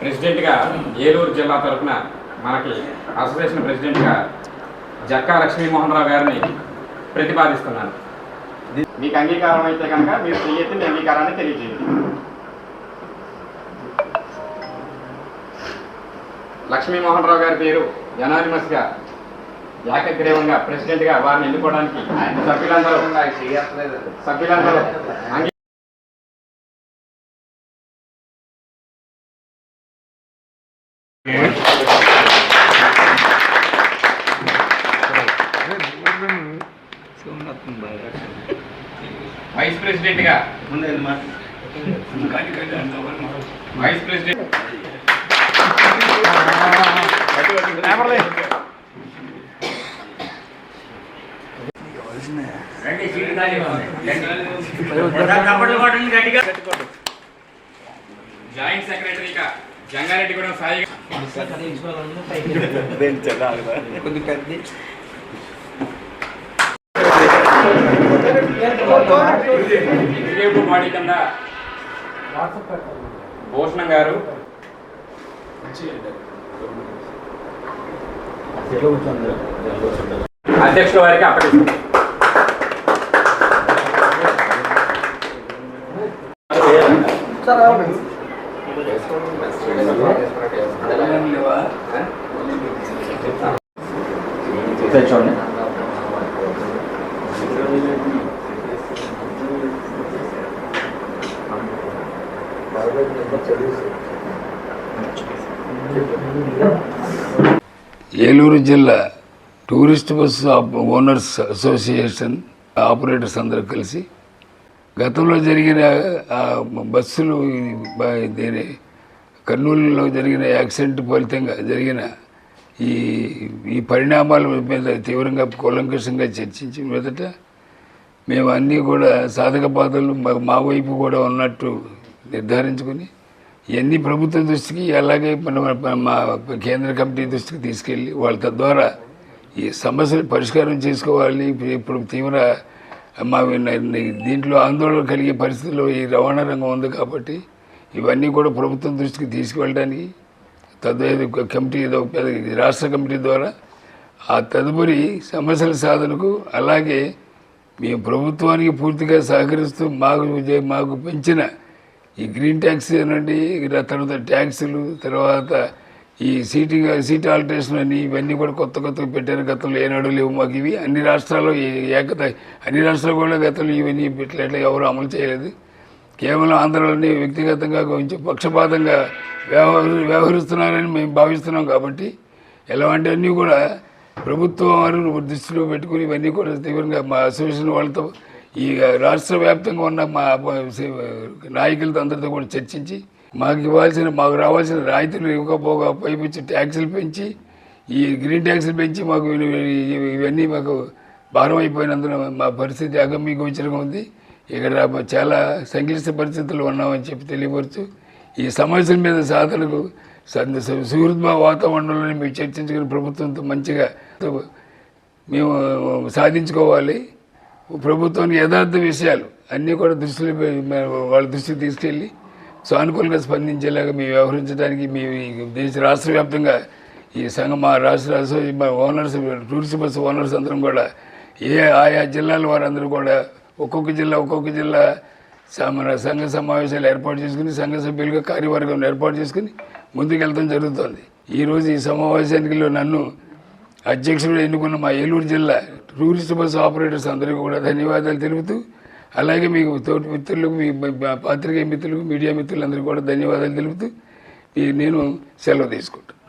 ప్రెసిడెంట్గా ఏలూరు జిల్లా తరఫున మనకి అసోసియేషన్ ప్రెసిడెంట్గా జక్కా లక్ష్మీమోహన్ రావు గారిని ప్రతిపాదిస్తున్నాను. మీకు అంగీకారం అయితే కనుక మీరు చెయ్యొచ్చు మీ అంగీకారాన్ని తెలియజేయండి. లక్ష్మీమోహన్ రావు గారి పేరు గా ఏకగ్రీవంగా ప్రెసిడెంట్గా వారిని ఎన్నుకోవడానికి సభ్యులందరూ సభ్యులందరూ వైస్ వైస్ ప్రెసిడెంట్గా వైస్ ప్రెసిడెంట్ జాయింట్ సెక్రటరీగా జంగారెడ్డిగూడెం సాయి ఎగ్జిక్యూటివ్ బాడీ కింద భూషణం గారు. అధ్యక్షుల వారికి అప్పగిస్తుంది చూడండి ఏలూరు జిల్లా tourist bus owners association operators అందరూ కలిసి గతంలో జరిగిన బస్సులు దీని కర్నూలులో జరిగిన యాక్సిడెంట్ ఫలితంగా జరిగిన ఈ ఈ పరిణామాల మీద తీవ్రంగా కూలంకషంగా చర్చించిన మీదట మేము అన్నీ కూడా సాధక బాధలు మా- మా వైపు కూడా ఉన్నట్టు నిర్ధారించుకొని ఇవన్నీ ప్రభుత్వ దృష్టికి అలాగే మన మా కేంద్ర కమిటీ దృష్టికి తీసుకెళ్ళి వాళ్ళ తద్వారా ఈ సమస్యలు పరిష్కారం చేసుకోవాలి. ఇప్పుడు తీవ్ర మా దీంట్లో ఆందోళన కలిగే పరిస్థితుల్లో ఈ రవాణా రంగం ఉంది కాబట్టి ఇవన్నీ కూడా ప్రభుత్వం దృష్టికి తీసుకువెళ్ళడానికి తదుపరి కమిటీ ఏదో పెద్ద రాష్ట్ర కమిటీ ద్వారా ఆ తదుపరి సమస్యల సాధనకు అలాగే మేము ప్రభుత్వానికి పూర్తిగా సహకరిస్తూ మాకు మాకు పెంచిన ఈ గ్రీన్ ట్యాక్స్ అనండి తర్వాత ట్యాక్సులు తర్వాత ఈ సీటు సీట్ ఆల్టరేషన్ అని ఇవన్నీ కూడా కొత్త కొత్తగా పెట్టారు. గతంలో ఏనాడు లేవు మాకు ఇవి. అన్ని రాష్ట్రాల్లో ఈ- ఏకత అన్ని రాష్ట్రాలు కూడా గతంలో ఇవన్నీ పెట్టలేట ఎవరు అమలు చేయలేదు. కేవలం ఆంధ్రలోనే వ్యక్తిగతంగా కొంచెం పక్షపాతంగా వ్యవహరి వ్యవహరిస్తున్నారని మేము భావిస్తున్నాం కాబట్టి ఇలాంటివన్నీ కూడా ప్రభుత్వం వారు దృష్టిలో పెట్టుకుని ఇవన్నీ కూడా తీవ్రంగా మా అసోసియేషన్ వాళ్ళతో ఈ రాష్ట్ర వ్యాప్తంగా ఉన్న మా నాయకులతో అందరితో కూడా చర్చించి మాకు ఇవ్వాల్సిన మాకు రావాల్సిన రాయితీలు ఇవ్వకపోగా పైపించి ట్యాక్సులు పెంచి ఈ గ్రీన్ ట్యాక్సులు పెంచి మాకు ఇవన్నీ మాకు భారం అయిపోయినందున మా పరిస్థితి అగమ్యగోచరంగా ఉంది. ఇక్కడ చాలా సంక్లిష్ట పరిస్థితులు ఉన్నామని చెప్పి తెలియపరచు ఈ సమస్యల మీద సాధనకు సుహృద్భావ వాతావరణంలో మేము చర్చించుకుని ప్రభుత్వంతో మంచిగా మేము సాధించుకోవాలి. ప్రభుత్వానికి యథార్థ విషయాలు అన్నీ కూడా దృష్టిలో పె- వాళ్ళ దృష్టికి తీసుకెళ్ళి సానుకూలంగా స్పందించేలాగా మేము వ్యవహరించడానికి మీ దేశ రాష్ట్ర వ్యాప్తంగా ఈ సంఘం మా రాష్ట్ర ఓనర్స్ టూరిస్ట్ బస్సు ఓనర్స్ అందరం కూడా ఏ ఆయా జిల్లాల వారందరూ కూడా ఒక్కొక్క జిల్లా ఒక్కొక్క జిల్లా స- మన సంఘ సమావేశాలు ఏర్పాటు చేసుకుని సంఘ సభ్యులుగా కార్యవర్గం ఏర్పాటు చేసుకుని ముందుకెళ్తాం జరుగుతుంది. ఈరోజు ఈ సమావేశానికి నన్ను అధ్యక్షుడు ఎన్నుకున్న మా ఏలూరు జిల్లా టూరిస్ట్ బస్సు ఆపరేటర్స్ అందరికీ కూడా ధన్యవాదాలు తెలుపుతూ అలాగే మీకు తోటి మిత్రులకు మీ పాత్రికేయ మిత్రులకు మీడియా మిత్రులందరికీ కూడా ధన్యవాదాలు తెలుపుతూ నేను సెలవు తీసుకుంటాను